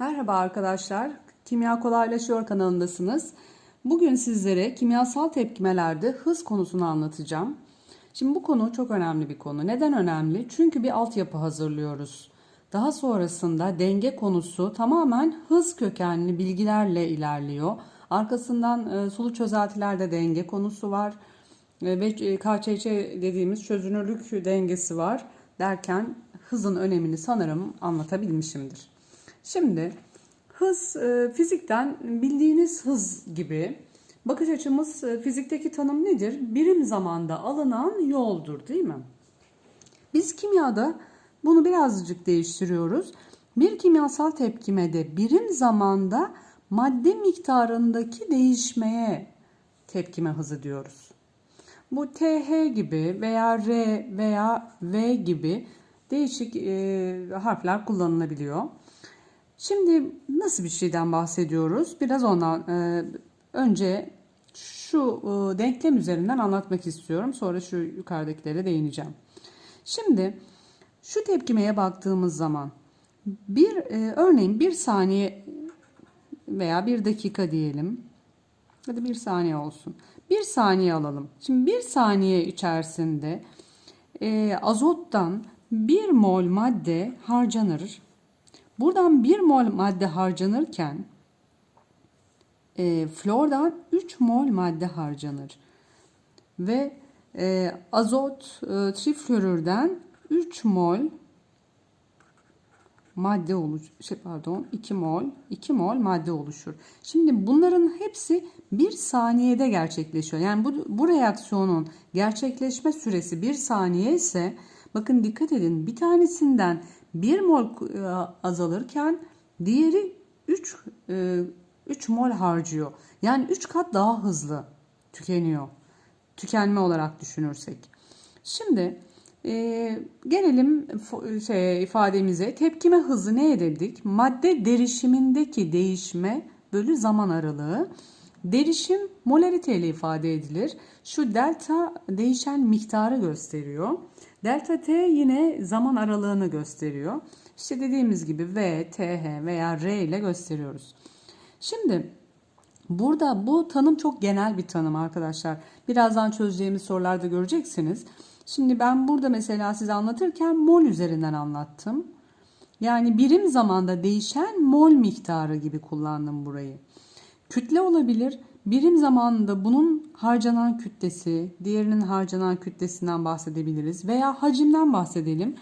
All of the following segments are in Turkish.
Merhaba arkadaşlar, Kimya Kolaylaşıyor kanalındasınız. Bugün sizlere kimyasal tepkimelerde hız konusunu anlatacağım. Şimdi bu konu çok önemli bir konu. Neden önemli? Çünkü bir altyapı hazırlıyoruz. Daha sonrasında denge konusu tamamen hız kökenli bilgilerle ilerliyor. Arkasından e, sulu çözeltilerde denge konusu var E, ve e, KÇÇ dediğimiz çözünürlük dengesi var derken hızın önemini sanırım anlatabilmişimdir. Şimdi hız e, fizikten bildiğiniz hız gibi. Bakış açımız e, fizikteki tanım nedir? Birim zamanda alınan yoldur değil mi? Biz kimyada bunu birazcık değiştiriyoruz. Bir kimyasal tepkimede birim zamanda madde miktarındaki değişmeye tepkime hızı diyoruz. Bu TH gibi veya R veya V gibi değişik e, harfler kullanılabiliyor. Şimdi nasıl bir şeyden bahsediyoruz? Biraz ondan e, önce şu e, denklem üzerinden anlatmak istiyorum. Sonra şu yukarıdakilere değineceğim. Şimdi şu tepkimeye baktığımız zaman bir e, örneğin bir saniye veya bir dakika diyelim. Hadi bir saniye olsun. Bir saniye alalım. Şimdi bir saniye içerisinde e, azottan bir mol madde harcanır. Buradan 1 mol madde harcanırken e, flordan 3 mol madde harcanır. Ve e, azot e, triflorürden 3 mol madde oluş şey pardon 2 mol 2 mol madde oluşur. Şimdi bunların hepsi bir saniyede gerçekleşiyor. Yani bu, bu reaksiyonun gerçekleşme süresi bir saniye ise bakın dikkat edin bir tanesinden 1 mol e, azalırken diğeri 3 3 e, mol harcıyor. Yani 3 kat daha hızlı tükeniyor. Tükenme olarak düşünürsek. Şimdi e, gelelim şey, ifademize. Tepkime hızı ne dedik? Madde derişimindeki değişme bölü zaman aralığı. Derişim molarite ile ifade edilir. Şu delta değişen miktarı gösteriyor. Delta T yine zaman aralığını gösteriyor. İşte dediğimiz gibi V, TH veya R ile gösteriyoruz. Şimdi burada bu tanım çok genel bir tanım arkadaşlar. Birazdan çözeceğimiz sorularda göreceksiniz. Şimdi ben burada mesela size anlatırken mol üzerinden anlattım. Yani birim zamanda değişen mol miktarı gibi kullandım burayı. Kütle olabilir. Birim zamanında bunun harcanan kütlesi, diğerinin harcanan kütlesinden bahsedebiliriz veya hacimden bahsedelim.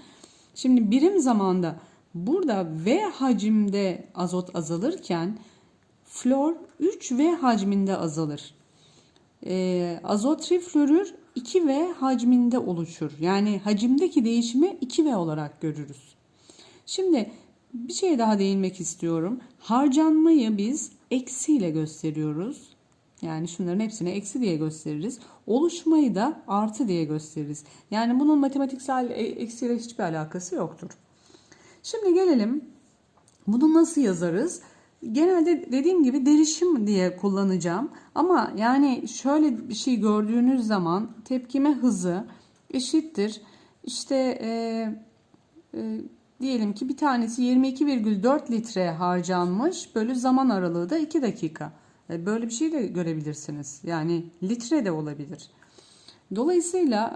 Şimdi birim zamanda burada V hacimde azot azalırken flor 3V hacminde azalır. E, azot triflorür 2V hacminde oluşur. Yani hacimdeki değişimi 2V olarak görürüz. Şimdi bir şey daha değinmek istiyorum. Harcanmayı biz eksiyle gösteriyoruz. Yani şunların hepsini eksi diye gösteririz. Oluşmayı da artı diye gösteririz. Yani bunun matematiksel e, eksiyle hiçbir alakası yoktur. Şimdi gelelim bunu nasıl yazarız? Genelde dediğim gibi derişim diye kullanacağım. Ama yani şöyle bir şey gördüğünüz zaman tepkime hızı eşittir. İşte e, e, diyelim ki bir tanesi 22,4 litre harcanmış bölü zaman aralığı da 2 dakika. E, böyle bir şey de görebilirsiniz. Yani litre de olabilir. Dolayısıyla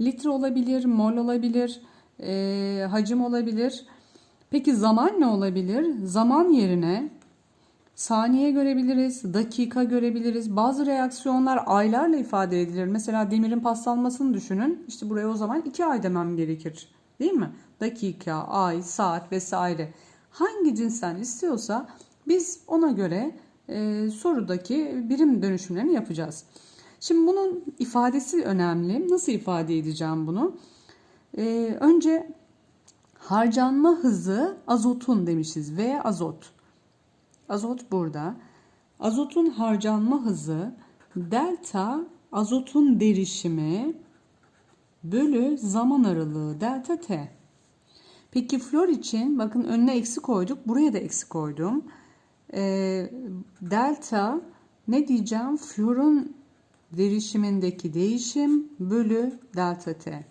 e, litre olabilir, mol olabilir, e, hacim olabilir. Peki zaman ne olabilir? Zaman yerine saniye görebiliriz, dakika görebiliriz. Bazı reaksiyonlar aylarla ifade edilir. Mesela demirin paslanmasını düşünün. İşte buraya o zaman iki ay demem gerekir. Değil mi? Dakika, ay, saat vesaire. Hangi cinsten istiyorsa biz ona göre e, sorudaki birim dönüşümlerini yapacağız. Şimdi bunun ifadesi önemli. Nasıl ifade edeceğim bunu? E, önce harcanma hızı azotun demişiz. V azot. Azot burada. Azotun harcanma hızı delta azotun derişimi bölü zaman aralığı delta t. Peki flor için bakın önüne eksi koyduk. Buraya da eksi koydum e, delta ne diyeceğim? Florun derişimindeki değişim bölü delta T.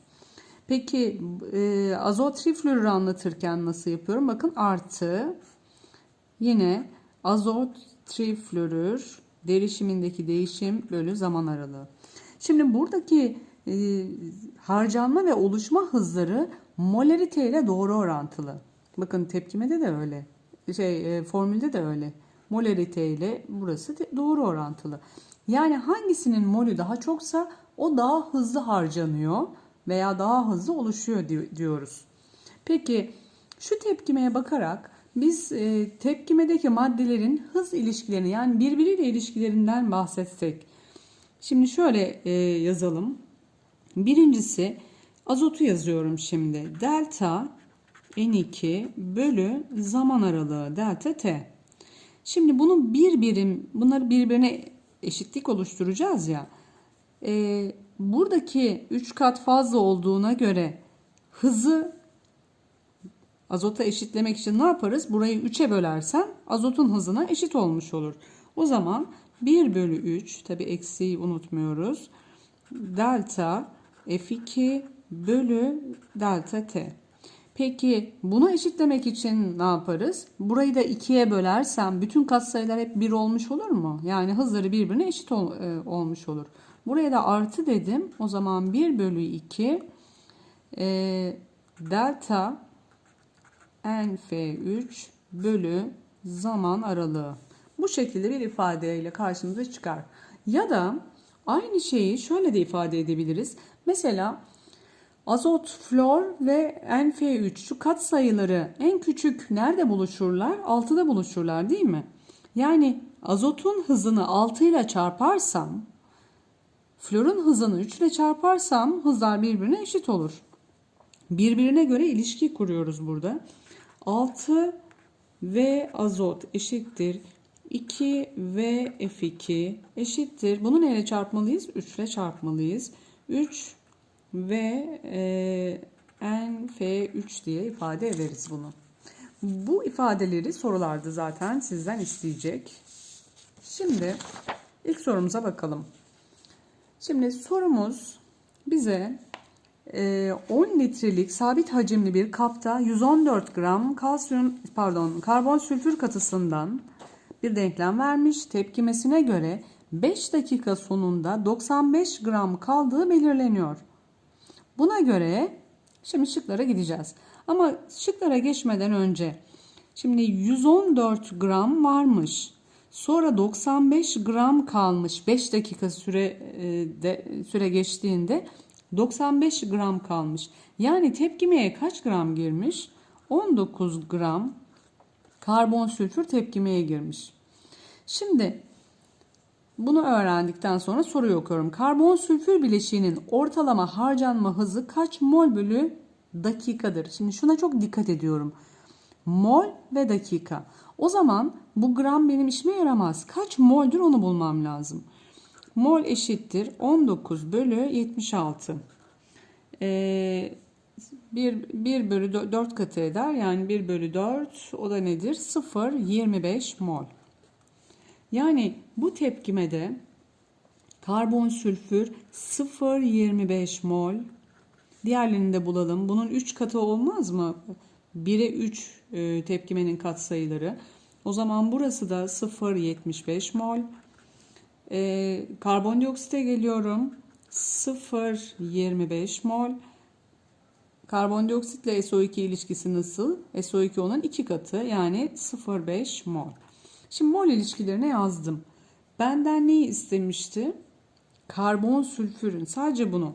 Peki e, azot triflorürü anlatırken nasıl yapıyorum? Bakın artı Yine azot triflorür derişimindeki değişim bölü zaman aralığı. Şimdi buradaki e, harcanma ve oluşma hızları molarite ile doğru orantılı. Bakın tepkimede de öyle. Şey e, formülde de öyle. Molarite ile burası doğru orantılı. Yani hangisinin molü daha çoksa o daha hızlı harcanıyor veya daha hızlı oluşuyor di- diyoruz. Peki şu tepkimeye bakarak biz e, tepkimedeki maddelerin hız ilişkilerini yani birbiriyle ilişkilerinden bahsetsek. Şimdi şöyle e, yazalım. Birincisi azotu yazıyorum şimdi. Delta N2 bölü zaman aralığı delta T. Şimdi bunu bir birim, bunları birbirine eşitlik oluşturacağız ya. E, buradaki 3 kat fazla olduğuna göre hızı azota eşitlemek için ne yaparız? Burayı 3'e bölersen azotun hızına eşit olmuş olur. O zaman 1 bölü 3 tabi eksiği unutmuyoruz. Delta F2 bölü delta T. Peki bunu eşitlemek için ne yaparız? Burayı da 2'ye bölersem bütün katsayılar hep 1 olmuş olur mu? Yani hızları birbirine eşit ol- e, olmuş olur. Buraya da artı dedim. O zaman 1 bölü 2 e, delta NF3 bölü zaman aralığı. Bu şekilde bir ifadeyle karşımıza çıkar. Ya da aynı şeyi şöyle de ifade edebiliriz. Mesela azot, flor ve NF3 şu kat sayıları en küçük nerede buluşurlar? 6'da buluşurlar değil mi? Yani azotun hızını 6 ile çarparsam florun hızını 3 ile çarparsam hızlar birbirine eşit olur. Birbirine göre ilişki kuruyoruz burada. 6 V azot eşittir 2 V F2 eşittir. Bunu neyle çarpmalıyız? 3 ile çarpmalıyız. 3 V e, NF3 diye ifade ederiz bunu. Bu ifadeleri sorularda zaten sizden isteyecek. Şimdi ilk sorumuza bakalım. Şimdi sorumuz bize e, 10 litrelik sabit hacimli bir kapta 114 gram kalsiyum pardon karbon sülfür katısından bir denklem vermiş. Tepkimesine göre 5 dakika sonunda 95 gram kaldığı belirleniyor. Buna göre şimdi şıklara gideceğiz. Ama şıklara geçmeden önce şimdi 114 gram varmış. Sonra 95 gram kalmış. 5 dakika süre e, de, süre geçtiğinde 95 gram kalmış. Yani tepkimeye kaç gram girmiş? 19 gram karbon sülfür tepkimeye girmiş. Şimdi bunu öğrendikten sonra soruyu okuyorum. Karbon sülfür bileşiğinin ortalama harcanma hızı kaç mol bölü dakikadır? Şimdi şuna çok dikkat ediyorum. Mol ve dakika. O zaman bu gram benim işime yaramaz. Kaç moldür onu bulmam lazım. Mol eşittir 19 bölü 76. Ee, 1, 1 bölü 4 katı eder. Yani 1 bölü 4 o da nedir? 0, 25 mol. Yani bu tepkimede karbon sülfür 0,25 mol. Diğerlerini de bulalım. Bunun 3 katı olmaz mı? 1'e 3 e, tepkimenin katsayıları. O zaman burası da 0,75 mol. E, karbondioksite geliyorum. 0,25 mol. Karbondioksitle SO2 ilişkisi nasıl? SO2 onun 2 katı yani 0,5 mol. Şimdi mol ilişkilerine yazdım. Benden neyi istemişti? Karbon sülfürün sadece bunu.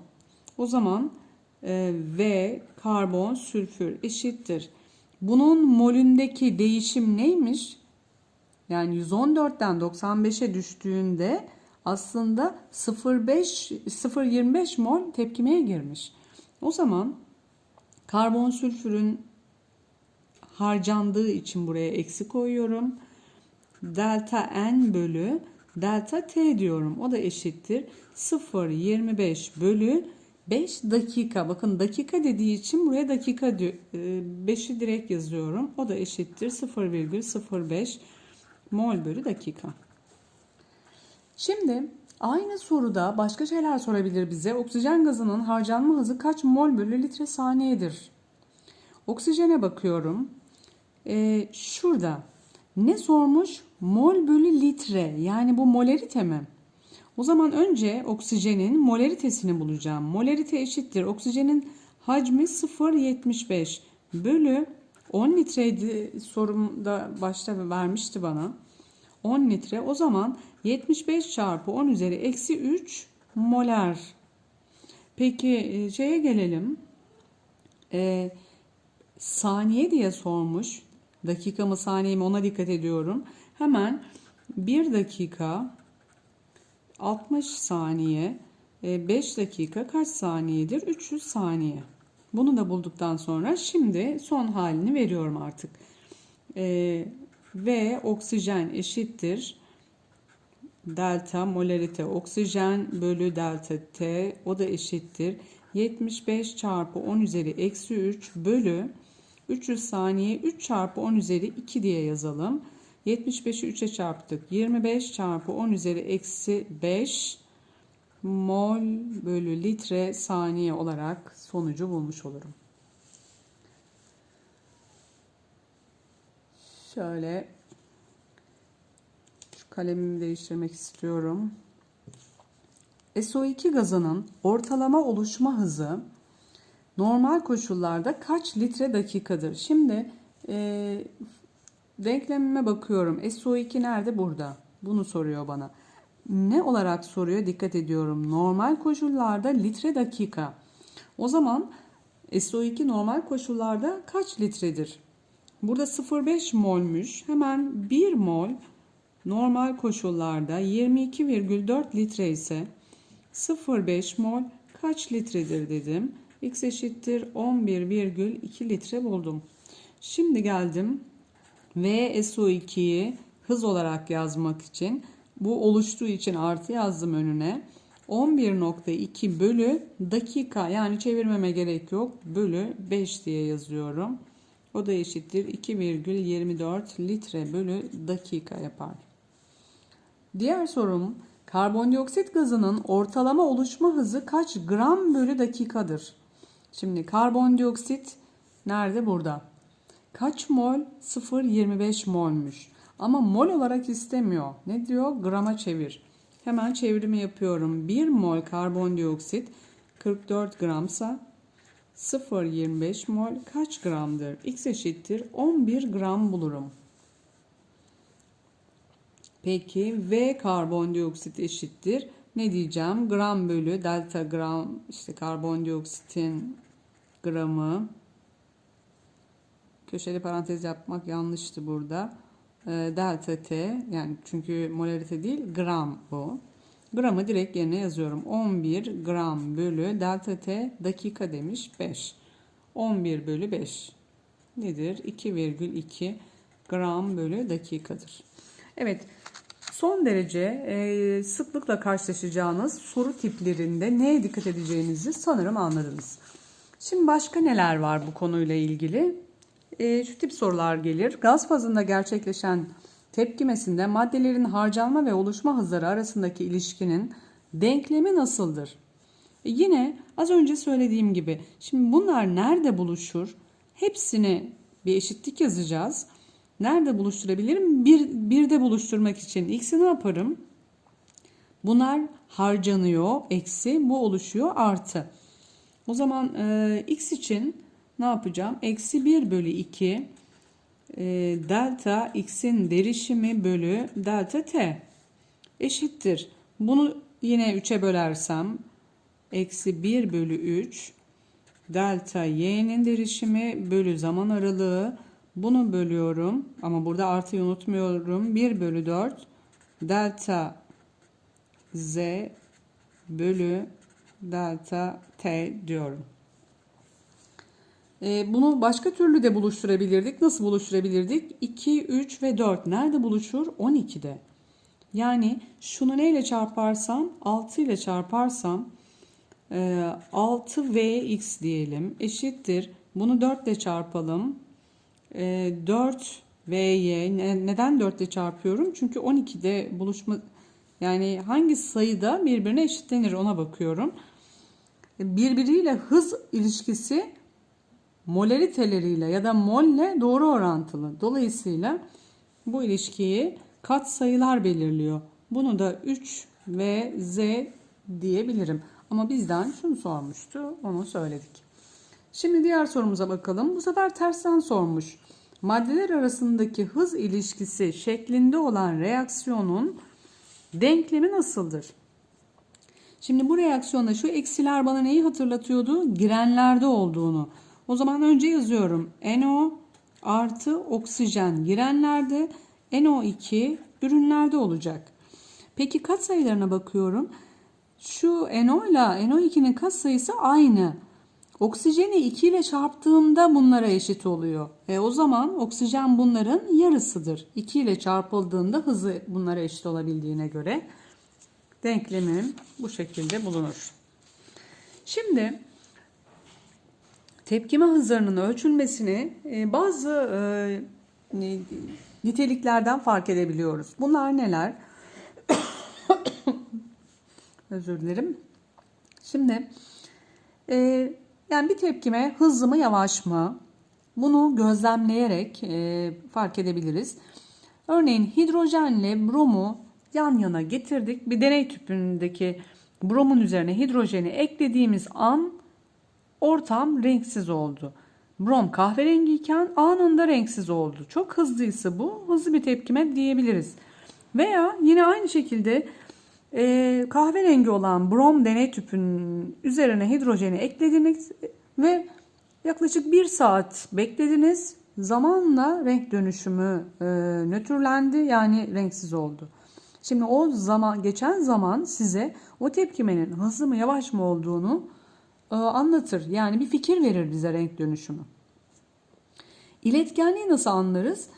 O zaman e, V karbon sülfür eşittir. Bunun molündeki değişim neymiş? Yani 114'ten 95'e düştüğünde aslında 0,5 0,25 mol tepkimeye girmiş. O zaman karbon sülfürün harcandığı için buraya eksi koyuyorum. Delta n bölü delta t diyorum. O da eşittir 0,25 bölü 5 dakika. Bakın dakika dediği için buraya dakika 5'i direkt yazıyorum. O da eşittir 0,05 mol bölü dakika. Şimdi aynı soruda başka şeyler sorabilir bize. Oksijen gazının harcanma hızı kaç mol bölü litre saniyedir? Oksijene bakıyorum. Ee, şurada Ne sormuş? Mol bölü litre. Yani bu molarite mi? O zaman önce oksijenin molaritesini bulacağım. Molarite eşittir. Oksijenin hacmi 0.75 bölü 10 litreydi sorumda başta vermişti bana. 10 litre. O zaman 75 çarpı 10 üzeri eksi 3 molar. Peki e, şeye gelelim. Ee, saniye diye sormuş. Dakika mı saniye mi ona dikkat ediyorum. Hemen 1 dakika 60 saniye 5 dakika kaç saniyedir? 300 saniye. Bunu da bulduktan sonra şimdi son halini veriyorum artık. Ee, ve oksijen eşittir. Delta molarite oksijen bölü delta T o da eşittir. 75 çarpı 10 üzeri eksi 3 bölü 300 saniye 3 çarpı 10 üzeri 2 diye yazalım. 75'i 3'e çarptık. 25 çarpı 10 üzeri eksi 5 mol bölü litre saniye olarak sonucu bulmuş olurum. Şöyle şu kalemimi değiştirmek istiyorum. SO2 gazının ortalama oluşma hızı normal koşullarda kaç litre dakikadır? Şimdi e, denklemime bakıyorum. SO2 nerede? Burada. Bunu soruyor bana. Ne olarak soruyor? Dikkat ediyorum. Normal koşullarda litre dakika. O zaman SO2 normal koşullarda kaç litredir? Burada 0,5 molmüş. Hemen 1 mol normal koşullarda 22,4 litre ise 0,5 mol kaç litredir dedim. X eşittir 11,2 litre buldum. Şimdi geldim ve SO2'yi hız olarak yazmak için bu oluştuğu için artı yazdım önüne. 11.2 bölü dakika yani çevirmeme gerek yok. Bölü 5 diye yazıyorum. O da eşittir 2,24 litre bölü dakika yapar. Diğer sorum karbondioksit gazının ortalama oluşma hızı kaç gram bölü dakikadır? Şimdi karbondioksit nerede? Burada. Kaç mol? 0,25 molmuş. Ama mol olarak istemiyor. Ne diyor? Grama çevir. Hemen çevrimi yapıyorum. 1 mol karbondioksit 44 gramsa 0,25 mol kaç gramdır? X eşittir 11 gram bulurum. Peki V karbondioksit eşittir. Ne diyeceğim? Gram bölü delta gram işte karbondioksitin gramı. Köşeli parantez yapmak yanlıştı burada. Ee, delta T yani çünkü molarite değil gram bu. Gramı direkt yerine yazıyorum. 11 gram bölü delta T dakika demiş 5. 11 bölü 5 nedir? 2,2 gram bölü dakikadır. Evet son derece e, sıklıkla karşılaşacağınız soru tiplerinde neye dikkat edeceğinizi sanırım anladınız. Şimdi başka neler var bu konuyla ilgili? E, şu tip sorular gelir. Gaz fazında gerçekleşen tepkimesinde maddelerin harcanma ve oluşma hızları arasındaki ilişkinin denklemi nasıldır? E yine az önce söylediğim gibi şimdi bunlar nerede buluşur? Hepsini bir eşitlik yazacağız. Nerede buluşturabilirim? Bir, bir de buluşturmak için x'i ne yaparım? Bunlar harcanıyor, eksi, bu oluşuyor, artı. O zaman e, x için ne yapacağım? Eksi 1 bölü 2 e, delta x'in derişimi bölü delta t eşittir. Bunu yine 3'e bölersem eksi 1 bölü 3 delta y'nin derişimi bölü zaman aralığı bunu bölüyorum ama burada artıyı unutmuyorum 1 bölü 4 delta z bölü delta t diyorum. Ee, bunu başka türlü de buluşturabilirdik. Nasıl buluşturabilirdik? 2, 3 ve 4 nerede buluşur? 12'de. Yani şunu neyle çarparsam 6 ile çarparsam 6vx e, diyelim eşittir. Bunu 4 ile çarpalım. 4vy e, neden 4 ile çarpıyorum? Çünkü 12'de buluşma yani hangi sayıda birbirine eşitlenir ona bakıyorum. Birbiriyle hız ilişkisi molariteleriyle ya da molle doğru orantılı. Dolayısıyla bu ilişkiyi kat sayılar belirliyor. Bunu da 3 ve Z diyebilirim. Ama bizden şunu sormuştu, onu söyledik. Şimdi diğer sorumuza bakalım. Bu sefer tersten sormuş. Maddeler arasındaki hız ilişkisi şeklinde olan reaksiyonun denklemi nasıldır? Şimdi bu reaksiyonda şu eksiler bana neyi hatırlatıyordu? Girenlerde olduğunu. O zaman önce yazıyorum. NO artı oksijen girenlerde, NO2 ürünlerde olacak. Peki katsayılarına bakıyorum. Şu NO ile NO2'nin katsayısı aynı. Oksijeni 2 ile çarptığımda bunlara eşit oluyor. E o zaman oksijen bunların yarısıdır. 2 ile çarpıldığında hızı bunlara eşit olabildiğine göre denklemim bu şekilde bulunur. Şimdi tepkime hızlarının ölçülmesini e, bazı e, niteliklerden fark edebiliyoruz. Bunlar neler? Özür dilerim. Şimdi e, yani bir tepkime hızlı mı yavaş mı? Bunu gözlemleyerek e, fark edebiliriz. Örneğin hidrojenle bromu yan yana getirdik. Bir deney tüpündeki bromun üzerine hidrojeni eklediğimiz an ortam renksiz oldu. Brom kahverengiyken anında renksiz oldu. Çok hızlıysa bu hızlı bir tepkime diyebiliriz. Veya yine aynı şekilde e, kahverengi olan brom deney tüpünün üzerine hidrojeni eklediniz ve yaklaşık bir saat beklediniz. Zamanla renk dönüşümü e, nötrlendi yani renksiz oldu. Şimdi o zaman geçen zaman size o tepkimenin hızlı mı yavaş mı olduğunu anlatır. Yani bir fikir verir bize renk dönüşümü. İletkenliği nasıl anlarız?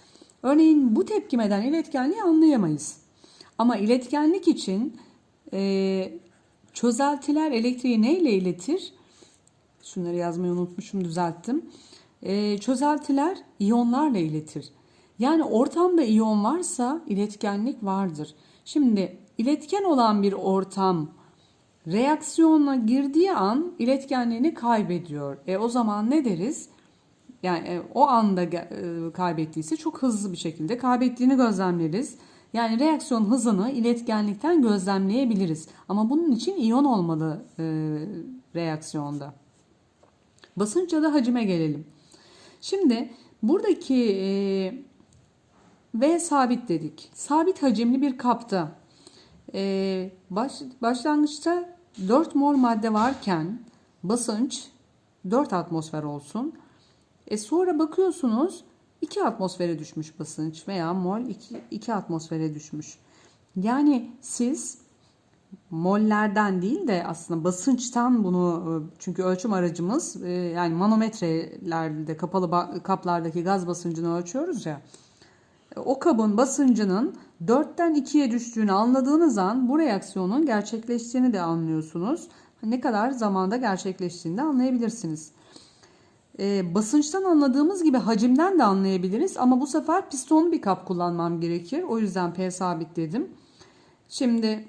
Örneğin bu tepkimeden iletkenliği anlayamayız. Ama iletkenlik için e, çözeltiler elektriği neyle iletir? Şunları yazmayı unutmuşum düzelttim. E, çözeltiler iyonlarla iletir. Yani ortamda iyon varsa iletkenlik vardır. Şimdi iletken olan bir ortam reaksiyona girdiği an iletkenliğini kaybediyor. E o zaman ne deriz? Yani e, o anda e, kaybettiyse çok hızlı bir şekilde kaybettiğini gözlemleriz. Yani reaksiyon hızını iletkenlikten gözlemleyebiliriz. Ama bunun için iyon olmalı e, reaksiyonda. Basınç ya da hacime gelelim. Şimdi buradaki e, V sabit dedik. Sabit hacimli bir kapta e, baş, başlangıçta 4 mol madde varken basınç 4 atmosfer olsun. E sonra bakıyorsunuz 2 atmosfere düşmüş basınç veya mol 2, 2 atmosfere düşmüş. Yani siz mollerden değil de aslında basınçtan bunu çünkü ölçüm aracımız e, yani manometrelerde kapalı kaplardaki gaz basıncını ölçüyoruz ya. O kabın basıncının 4'ten 2'ye düştüğünü anladığınız an bu reaksiyonun gerçekleştiğini de anlıyorsunuz. Ne kadar zamanda gerçekleştiğini de anlayabilirsiniz. E, basınçtan anladığımız gibi hacimden de anlayabiliriz ama bu sefer pistonlu bir kap kullanmam gerekir. O yüzden P sabit dedim. Şimdi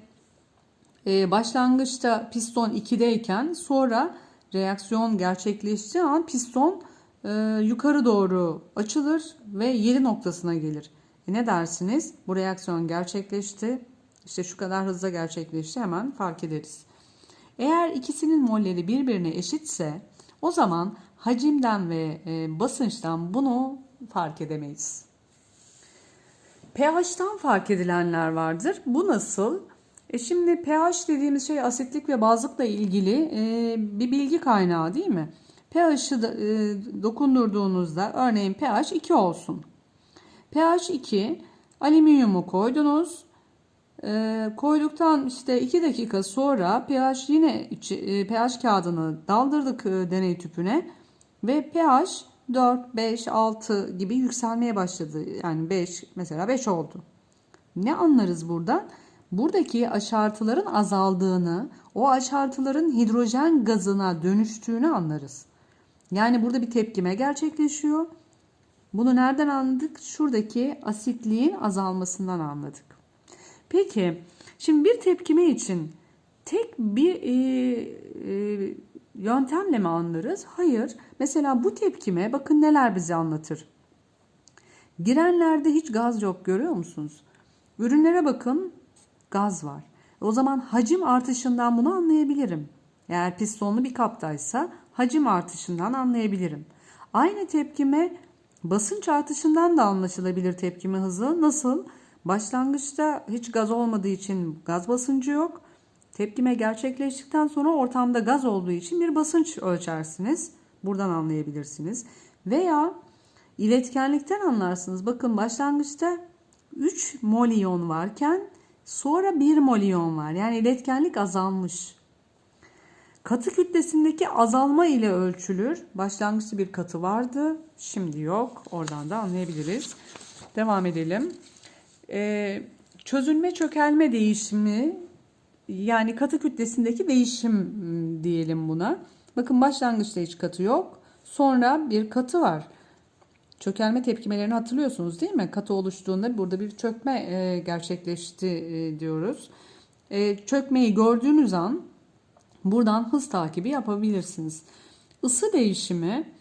e, başlangıçta piston 2'deyken sonra reaksiyon gerçekleştiği an piston e, yukarı doğru açılır ve 7 noktasına gelir. E ne dersiniz? Bu reaksiyon gerçekleşti. İşte şu kadar hızla gerçekleşti hemen fark ederiz. Eğer ikisinin molleri birbirine eşitse o zaman hacimden ve e, basınçtan bunu fark edemeyiz. pH'tan fark edilenler vardır. Bu nasıl? E şimdi pH dediğimiz şey asitlik ve bazlıkla ilgili e, bir bilgi kaynağı değil mi? pH'ı e, dokundurduğunuzda örneğin pH 2 olsun. pH 2 alüminyumu koydunuz. E, koyduktan işte 2 dakika sonra pH yine e, pH kağıdını daldırdık e, deney tüpüne ve pH 4, 5, 6 gibi yükselmeye başladı. Yani 5 mesela 5 oldu. Ne anlarız buradan? Buradaki aşartıların azaldığını, o aşartıların hidrojen gazına dönüştüğünü anlarız. Yani burada bir tepkime gerçekleşiyor. Bunu nereden anladık? Şuradaki asitliğin azalmasından anladık. Peki şimdi bir tepkime için tek bir e, e, yöntemle mi anlarız? Hayır. Mesela bu tepkime bakın neler bize anlatır. Girenlerde hiç gaz yok görüyor musunuz? Ürünlere bakın gaz var. O zaman hacim artışından bunu anlayabilirim. Eğer pistonlu bir kaptaysa hacim artışından anlayabilirim. Aynı tepkime basınç artışından da anlaşılabilir tepkime hızı. Nasıl? Başlangıçta hiç gaz olmadığı için gaz basıncı yok. Tepkime gerçekleştikten sonra ortamda gaz olduğu için bir basınç ölçersiniz. Buradan anlayabilirsiniz. Veya iletkenlikten anlarsınız. Bakın başlangıçta 3 mol iyon varken sonra 1 mol iyon var. Yani iletkenlik azalmış. Katı kütlesindeki azalma ile ölçülür. Başlangıçta bir katı vardı. Şimdi yok. Oradan da anlayabiliriz. Devam edelim. Ee, çözülme çökelme değişimi yani katı kütlesindeki değişim m, diyelim buna. Bakın başlangıçta hiç katı yok. Sonra bir katı var. Çökelme tepkimelerini hatırlıyorsunuz değil mi? Katı oluştuğunda burada bir çökme e, gerçekleşti e, diyoruz. E, çökmeyi gördüğünüz an buradan hız takibi yapabilirsiniz. Isı değişimi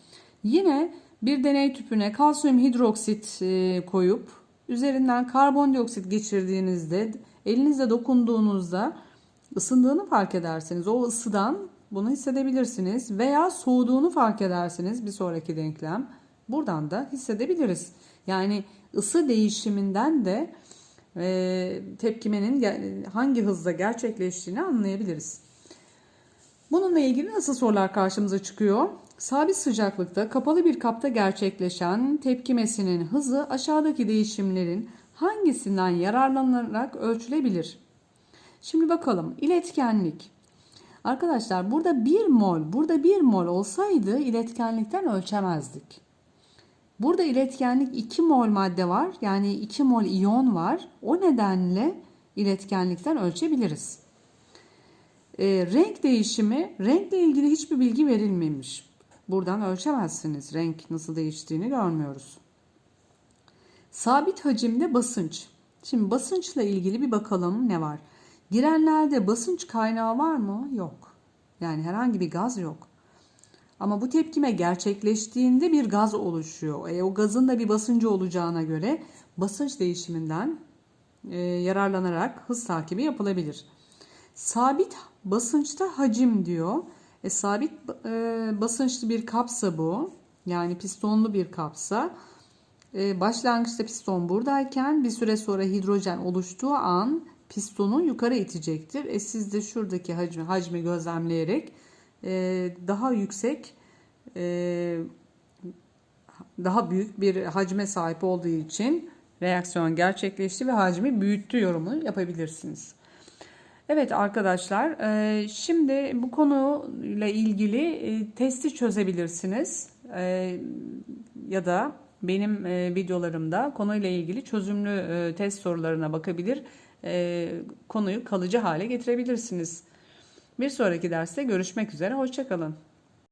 yine bir deney tüpüne kalsiyum hidroksit e, koyup üzerinden karbondioksit geçirdiğinizde elinizle dokunduğunuzda ısındığını fark edersiniz. O ısıdan bunu hissedebilirsiniz veya soğuduğunu fark edersiniz bir sonraki denklem. Buradan da hissedebiliriz. Yani ısı değişiminden de e, tepkimenin hangi hızla gerçekleştiğini anlayabiliriz. Bununla ilgili nasıl sorular karşımıza çıkıyor? Sabit sıcaklıkta kapalı bir kapta gerçekleşen tepkimesinin hızı aşağıdaki değişimlerin hangisinden yararlanarak ölçülebilir? Şimdi bakalım iletkenlik. Arkadaşlar burada 1 mol, burada 1 mol olsaydı iletkenlikten ölçemezdik. Burada iletkenlik 2 mol madde var. Yani 2 mol iyon var. O nedenle iletkenlikten ölçebiliriz. E, renk değişimi, renkle ilgili hiçbir bilgi verilmemiş. Buradan ölçemezsiniz. Renk nasıl değiştiğini görmüyoruz. Sabit hacimde basınç. Şimdi basınçla ilgili bir bakalım ne var. Girenlerde basınç kaynağı var mı? Yok. Yani herhangi bir gaz yok. Ama bu tepkime gerçekleştiğinde bir gaz oluşuyor. E, o gazın da bir basıncı olacağına göre basınç değişiminden e, yararlanarak hız takibi yapılabilir. Sabit basınçta hacim diyor. E, sabit e, basınçlı bir kapsa bu. Yani pistonlu bir kapsa. E, başlangıçta piston buradayken bir süre sonra hidrojen oluştuğu an pistonu yukarı itecektir. E, siz de şuradaki hacmi, hacmi gözlemleyerek e, daha yüksek e, daha büyük bir hacme sahip olduğu için reaksiyon gerçekleşti ve hacmi büyüttü yorumu yapabilirsiniz. Evet arkadaşlar, e, şimdi bu konuyla ilgili e, testi çözebilirsiniz E, ya da benim videolarımda konuyla ilgili çözümlü test sorularına bakabilir, konuyu kalıcı hale getirebilirsiniz. Bir sonraki derste görüşmek üzere, hoşçakalın.